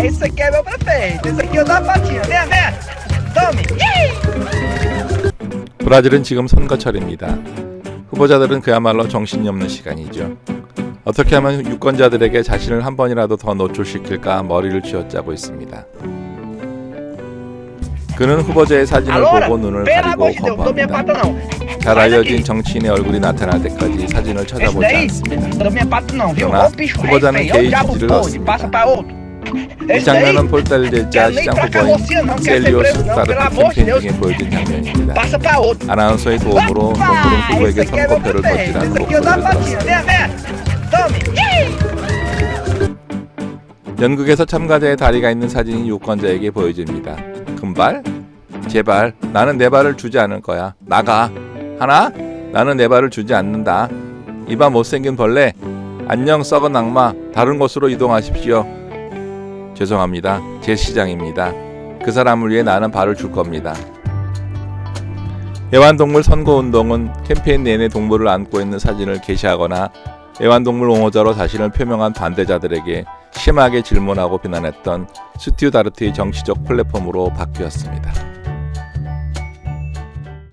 Ah, isso aqui é meu prefeito. Isso aqui eu dou a patinha. Vem, vem. Tome. 브라질은 지금 선거철입니다. 후보자들은 그야말로 정신이 없는 시간이죠. 어떻게 하면 유권자들에게 자신을 한 번이라도 더 노출시킬까 머리를 쥐어짜고 있습니다. 그는 후보자의 사진을 보고 눈을 가리고 거부합니다. 잘 알려진. 정치인의 얼굴이 나타날 때까지 사진을 Esse daí, 않습니다. rei, Bodanin feio. Ô Cage 이 장면은 폴달제자 quero nem 시장 pra 후보인 carrocinha não, quero ser 셀리오 preso não, pelo 스타르트 amor de 캠페인. 중에 보여진 장면입니다. 아나운서의 도움으로! 동부른 후보에게 선거표를. 던지라는 목소리를. 들었습니다. Ih! 연극에서 참가자의 다리가 있는 사진이 유권자에게 보여집니다. 금발? 제발 나는 내 발을 주지 않을 거야. 나가. 하나? 나는 내 발을 주지 않는다. 이봐 못생긴 벌레. 안녕 썩은 악마. 다른 곳으로 이동하십시오. 죄송합니다. 제 시장입니다. 그 사람을 위해 나는 발을 줄 겁니다. 애완동물 선거운동은 캠페인 내내 동물을 안고 있는 사진을 게시하거나 애완동물 옹호자로 자신을 표명한 반대자들에게 심하게 질문하고 비난했던 스튜 다르트의 정치적 플랫폼으로 바뀌었습니다.